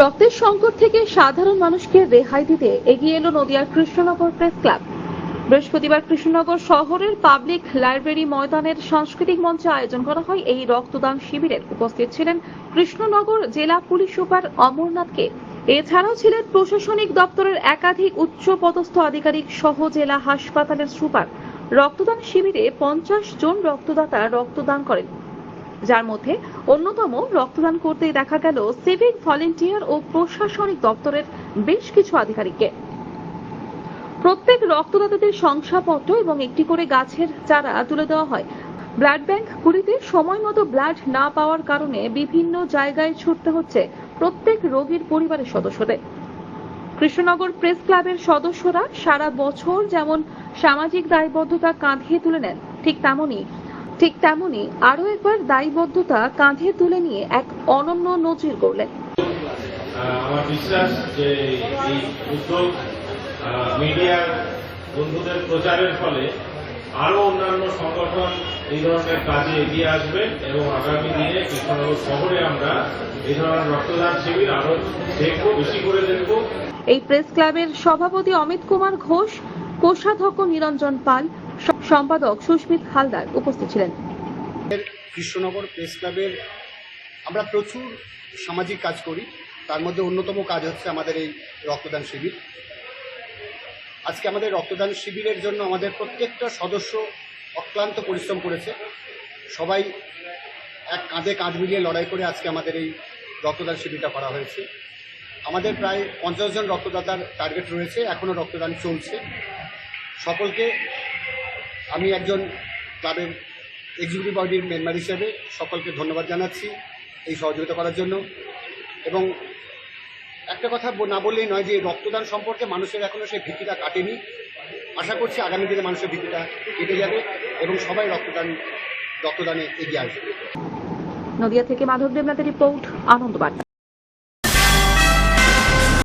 রক্তের সংকট থেকে সাধারণ মানুষকে রেহাই দিতে এগিয়ে এলো নদিয়ার কৃষ্ণনগর প্রেস ক্লাব। বৃহস্পতিবার কৃষ্ণনগর শহরের পাবলিক লাইব্রেরি ময়দানের সাংস্কৃতিক মঞ্চে আয়োজন করা হয় এই রক্তদান শিবিরের। উপস্থিত ছিলেন কৃষ্ণনগর জেলা পুলিশ সুপার অমরনাথকে। এছাড়াও ছিলেন প্রশাসনিক দপ্তরের একাধিক উচ্চ পদস্থ আধিকারিক সহ জেলা হাসপাতালের সুপার। রক্তদান শিবিরে পঞ্চাশ জন রক্তদাতা রক্তদান করেন। যার মধ্যে অন্যতম রক্তদান করতে দেখা গেল সিভিক ভলেন্টিয়ার ও প্রশাসনিক দপ্তরের বেশ কিছু আধিকারিককে। প্রত্যেক রক্তদাতাদের শংসাপত্র এবং একটি করে গাছের চারা তুলে দেওয়া হয়। ব্লাড ব্যাংকগুলিতে সময় মতো ব্লাড না পাওয়ার কারণে বিভিন্ন জায়গায় ছুটতে হচ্ছে প্রত্যেক রোগীর পরিবারের সদস্যদের। কৃষ্ণনগর প্রেস ক্লাবের সদস্যরা সারা বছর যেমন সামাজিক দায়বদ্ধতা কাঁধে তুলে নেন, ঠিক তেমনই ঠিক তেমনই আরও একবার দায়বদ্ধতা কাঁধে তুলে নিয়ে এক অনন্য নজির করলেন আমার বিশ্বাস যে এই উদ্যোগ মিডিয়ার বন্ধুদের প্রচারের ফলে আরও অন্যান্য সংগঠন এই ধরনের কাজে এগিয়ে আসবে এবং আগামী দিনে কৃষ্ণনগর শহরে আমরা এই ধরনের রক্তদান শিবির আরও দেখব বেশি করে দেখব। এই প্রেস ক্লাবের সভাপতি অমিত কুমার ঘোষ কোষাধ্যক্ষ নিরঞ্জন পাল সম্পাদক সুস্মিত হালদার উপস্থিত ছিলেন। কৃষ্ণনগর প্রেস ক্লাবের আমরা প্রচুর সামাজিক কাজ করি। তার মধ্যে অন্যতম কাজ হচ্ছে আমাদের এই রক্তদান শিবির। আজকে আমাদের রক্তদান শিবিরের জন্য আমাদের প্রত্যেকটা সদস্য অক্লান্ত পরিশ্রম করেছে। সবাই এক কাঁধে কাঁধ মিলিয়ে লড়াই করে আজকে আমাদের এই রক্তদান শিবিরটা করা হয়েছে। আমাদের প্রায় পঞ্চাশ জন রক্তদাতার টার্গেট রয়েছে এখনও রক্তদান চলছে। সকলকে আমি একজন ক্লাবের এক্সিকিউটিভ বডির মেম্বার হিসেবে সকলকে ধন্যবাদ জানাচ্ছি এই সহযোগিতা করার জন্য। এবং একটা কথা না বললেই নয় যে রক্তদান সম্পর্কে মানুষের এখনও সেই ভীতিটা কাটেনি। আশা করছি আগামী দিনে মানুষের ভীতিটা কেটে যাবে এবং সবাই রক্তদান, রক্তদানে এগিয়ে আসবে। নদিয়া থেকে মাধব দেবনাথের রিপোর্ট, আনন্দ বার্তা।